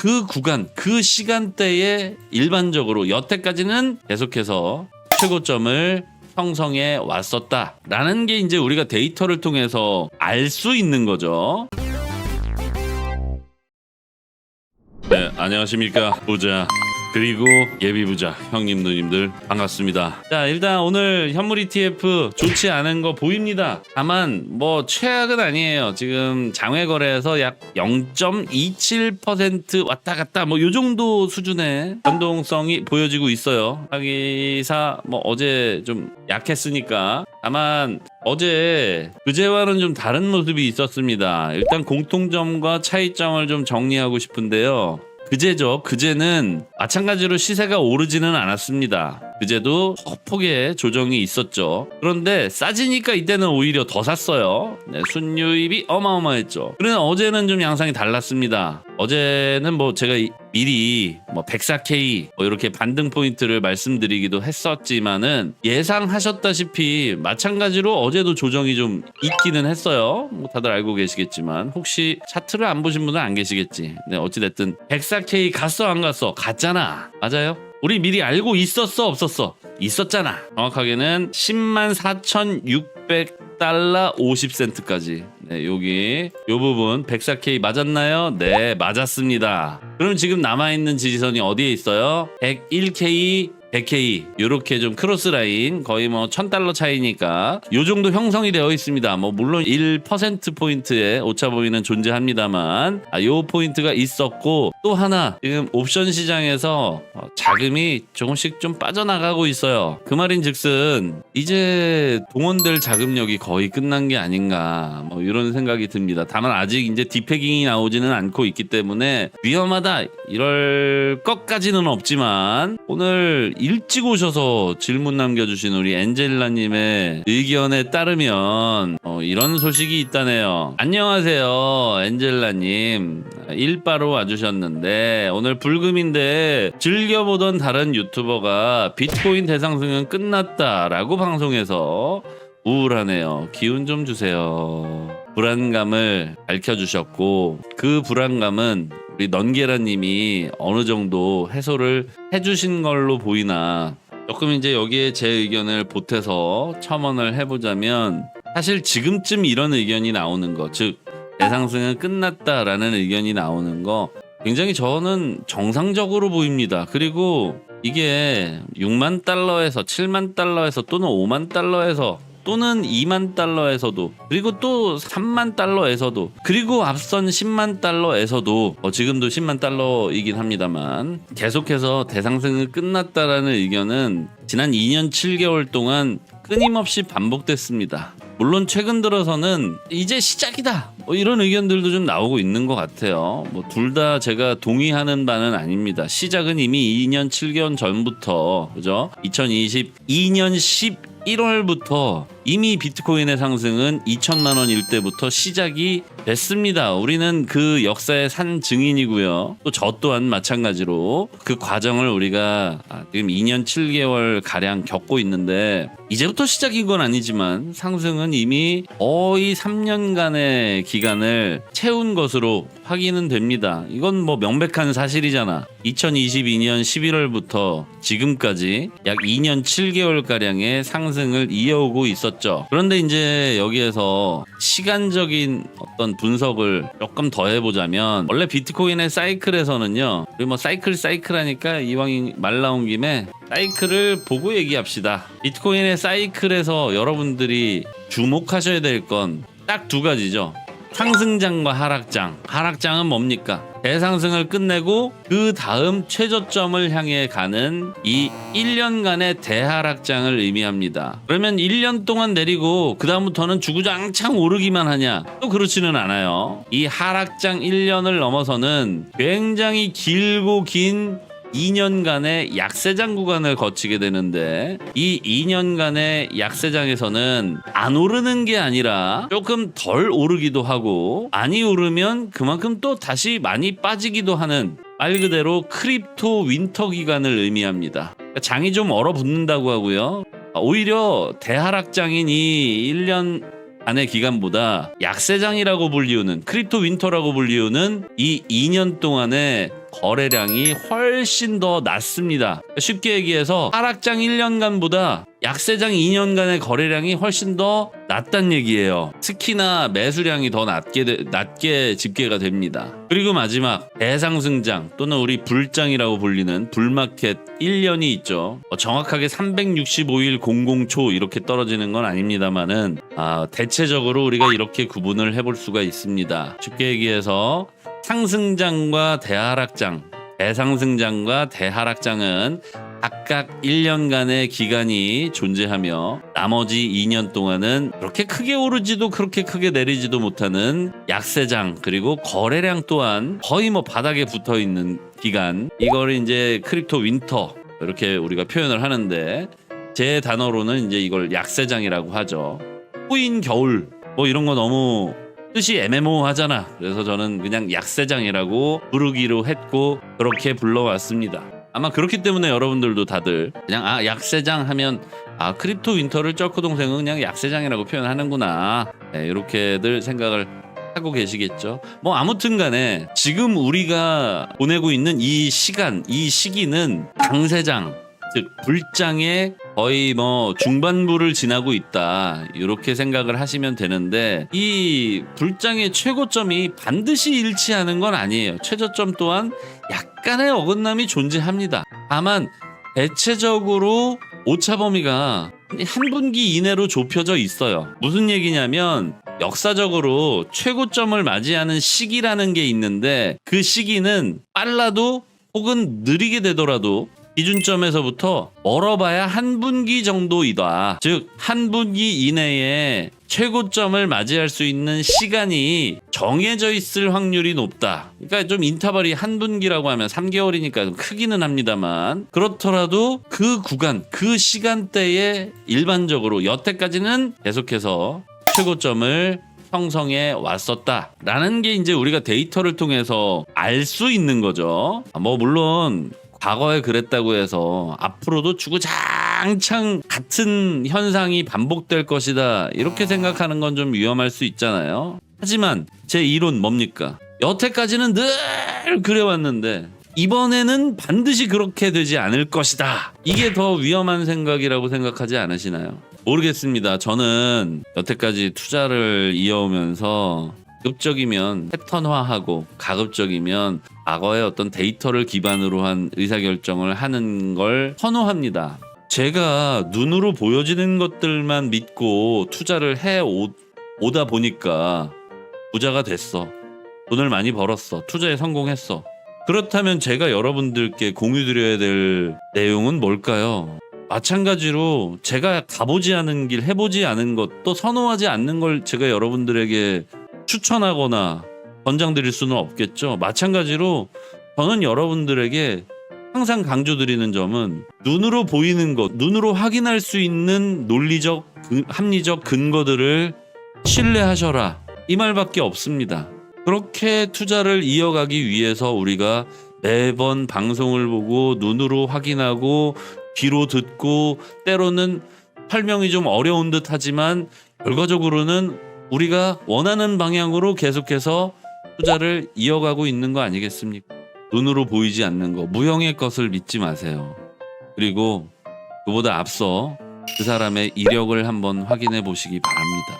그 구간, 그 시간대에 일반적으로 여태까지는 계속해서 최고점을 형성해 왔었다라는 게 이제 우리가 데이터를 통해서 알 수 있는 거죠. 네, 안녕하십니까 부자 그리고 예비 부자 형님 누님들 반갑습니다. 자 일단 오늘 현물 ETF 좋지 않은 거 보입니다. 다만 뭐 최악은 아니에요. 지금 장외 거래에서 약 0.27% 왔다 갔다 뭐 요 정도 수준의 변동성이 보여지고 있어요. 하기사 뭐 어제 좀 약했으니까 다만 어제 그제와는 좀 다른 모습이 있었습니다. 일단 공통점과 차이점을 좀 정리하고 싶은데요. 그제죠. 그제는 마찬가지로 시세가 오르지는 않았습니다. 그제도 폭폭의 조정이 있었죠. 그런데 싸지니까 이때는 오히려 더 샀어요. 네, 순유입이 어마어마했죠. 그런데 어제는 좀 양상이 달랐습니다. 어제는 뭐 제가 이- 미리 뭐 104K 뭐 이렇게 반등 포인트를 말씀드리기도 했었지만은 예상하셨다시피 마찬가지로 어제도 조정이 좀 있기는 했어요. 뭐 다들 알고 계시겠지만 혹시 차트를 안 보신 분은 안 계시겠지. 네, 어찌됐든 104K 갔어 안 갔어? 갔잖아. 맞아요? 우리 미리 알고 있었어 없었어? 있었잖아. 정확하게는 10만 4,600달러 50센트까지. 네, 여기 요 부분 104K 맞았나요? 네, 맞았습니다. 그럼 지금 남아 있는 지지선이 어디에 있어요? 101K 100K 이렇게 좀 크로스 라인 거의 뭐 1000달러 차이니까 요 정도 형성이 되어 있습니다. 뭐 물론 1% 포인트의 오차 보이는 존재합니다만 아, 요 포인트가 있었고 또 하나 지금 옵션 시장에서 어, 자금이 조금씩 좀 빠져나가고 있어요. 그 말인즉슨 이제 동원될 자금력이 거의 끝난 게 아닌가 뭐 이런 생각이 듭니다. 다만 아직 이제 디패깅이 나오지는 않고 있기 때문에 위험하다 이럴 것까지는 없지만 오늘 일찍 오셔서 질문 남겨주신 우리 엔젤라님의 의견에 따르면 어, 이런 소식이 있다네요. 안녕하세요, 엔젤라님. 일바로 와주셨는데 오늘 불금인데 즐겨보던 다른 유튜버가 비트코인 대상승은 끝났다라고 방송해서 우울하네요. 기운 좀 주세요. 불안감을 밝혀주셨고 그 불안감은 우리 넌게라님이 어느 정도 해소를 해주신 걸로 보이나 조금 이제 여기에 제 의견을 보태서 첨언을 해보자면 사실 지금쯤 이런 의견이 나오는 거 즉 대상승은 끝났다라는 의견이 나오는 거 굉장히 저는 정상적으로 보입니다. 그리고 이게 6만 달러에서 7만 달러에서 또는 5만 달러에서 또는 2만 달러에서도 그리고 또 3만 달러에서도 그리고 앞선 10만 달러에서도 어, 지금도 10만 달러이긴 합니다만 계속해서 대상승은 끝났다라는 의견은 지난 2년 7개월 동안 끊임없이 반복됐습니다. 물론 최근 들어서는 이제 시작이다. 뭐 이런 의견들도 좀 나오고 있는 것 같아요. 뭐 둘 다 제가 동의하는 바는 아닙니다. 시작은 이미 2년 7개월 전부터 그죠? 2022년 11월부터 이미 비트코인의 상승은 2천만 원일 때부터 시작이 됐습니다. 우리는 그 역사의 산 증인이고요. 또 저 또한 마찬가지로 그 과정을 우리가 아, 지금 2년 7개월 가량 겪고 있는데 이제부터 시작인 건 아니지만 상승은 이미 거의 3년간의 기간을 채운 것으로 확인은 됩니다. 이건 뭐 명백한 사실이잖아. 2022년 11월부터 지금까지 약 2년 7개월 가량의 상승을 이어오고 있었죠. 그런데 이제 여기에서 시간적인 어떤 분석을 조금 더 해보자면 원래 비트코인의 사이클에서는요. 우리 뭐 사이클 사이클 하니까 이왕 말 나온 김에 사이클을 보고 얘기합시다. 비트코인의 사이클에서 여러분들이 주목하셔야 될 건 딱 두 가지죠. 상승장과 하락장. 하락장은 뭡니까? 대상승을 끝내고 그 다음 최저점을 향해 가는 이 1년간의 대하락장을 의미합니다. 그러면 1년 동안 내리고 그 다음부터는 주구장창 오르기만 하냐? 또 그렇지는 않아요. 이 하락장 1년을 넘어서는 굉장히 길고 긴 2년간의 약세장 구간을 거치게 되는데 이 2년간의 약세장에서는 안 오르는 게 아니라 조금 덜 오르기도 하고 많이 오르면 그만큼 또 다시 많이 빠지기도 하는 말 그대로 크립토 윈터 기간을 의미합니다. 장이 좀 얼어붙는다고 하고요. 오히려 대하락장인 이 1년 안의 기간보다 약세장이라고 불리우는 크립토 윈터라고 불리우는 이 2년 동안의 거래량이 훨씬 더 낮습니다. 쉽게 얘기해서 하락장 1년간보다 약세장 2년간의 거래량이 훨씬 더 낮단 얘기예요. 특히나 매수량이 더 낮게 되- 낮게 집계가 됩니다. 그리고 마지막 대상승장 또는 우리 불장이라고 불리는 불마켓 1년이 있죠. 어, 정확하게 365일 00초 이렇게 떨어지는 건 아닙니다만은 아, 대체적으로 우리가 이렇게 구분을 해볼 수가 있습니다. 쉽게 얘기해서 상승장과 대하락장, 대상승장과 대하락장은 각각 1년간의 기간이 존재하며 나머지 2년 동안은 그렇게 크게 오르지도 그렇게 크게 내리지도 못하는 약세장 그리고 거래량 또한 거의 뭐 바닥에 붙어 있는 기간 이거를 이제 크립토 윈터 이렇게 우리가 표현을 하는데 제 단어로는 이제 이걸 약세장이라고 하죠. 뿌인 겨울 뭐 이런 거 너무 뜻이 애매모호하잖아. 그래서 저는 그냥 약세장이라고 부르기로 했고 그렇게 불러왔습니다. 아마 그렇기 때문에 여러분들도 다들 그냥 아 약세장 하면 아 크립토 윈터를 쩔크 동생은 그냥 약세장이라고 표현하는구나 네, 이렇게들 생각을 하고 계시겠죠. 뭐 아무튼간에 지금 우리가 보내고 있는 이 시간 이 시기는 강세장 즉 불장의 거의 뭐 중반부를 지나고 있다. 이렇게 생각을 하시면 되는데 이 불장의 최고점이 반드시 일치하는 건 아니에요. 최저점 또한 약간의 어긋남이 존재합니다. 다만 대체적으로 오차 범위가 한 분기 이내로 좁혀져 있어요. 무슨 얘기냐면 역사적으로 최고점을 맞이하는 시기라는 게 있는데 그 시기는 빨라도 혹은 느리게 되더라도 기준점에서부터 멀어봐야 한 분기 정도이다. 즉, 한 분기 이내에 최고점을 맞이할 수 있는 시간이 정해져 있을 확률이 높다. 그러니까 좀 인터벌이 한 분기라고 하면 3개월이니까 좀 크기는 합니다만 그렇더라도 그 구간, 그 시간대에 일반적으로 여태까지는 계속해서 최고점을 형성해 왔었다라는 게 이제 우리가 데이터를 통해서 알 수 있는 거죠. 뭐 물론 과거에 그랬다고 해서 앞으로도 주구장창 같은 현상이 반복될 것이다 이렇게 생각하는 건 좀 위험할 수 있잖아요. 하지만 제 이론 뭡니까? 여태까지는 늘 그래왔는데 이번에는 반드시 그렇게 되지 않을 것이다. 이게 더 위험한 생각이라고 생각하지 않으시나요? 모르겠습니다. 저는 여태까지 투자를 이어오면서 가급적이면 패턴화하고 가급적이면 과거의 어떤 데이터를 기반으로 한 의사결정을 하는 걸 선호합니다. 제가 눈으로 보여지는 것들만 믿고 투자를 해 오- 오다 보니까 부자가 됐어. 돈을 많이 벌었어. 투자에 성공했어. 그렇다면 제가 여러분들께 공유드려야 될 내용은 뭘까요? 마찬가지로 제가 가보지 않은 길, 해보지 않은 것, 또 선호하지 않는 걸 제가 여러분들에게 추천하거나 권장드릴 수는 없겠죠. 마찬가지로 저는 여러분들에게 항상 강조드리는 점은 눈으로 보이는 것, 눈으로 확인할 수 있는 논리적, 근- 합리적 근거들을 신뢰하셔라. 이 말밖에 없습니다. 그렇게 투자를 이어가기 위해서 우리가 매번 방송을 보고 눈으로 확인하고 귀로 듣고 때로는 설명이 좀 어려운 듯 하지만 결과적으로는 우리가 원하는 방향으로 계속해서 투자를 이어가고 있는 거 아니겠습니까? 눈으로 보이지 않는 거, 무형의 것을 믿지 마세요. 그리고 그보다 앞서 그 사람의 이력을 한번 확인해 보시기 바랍니다.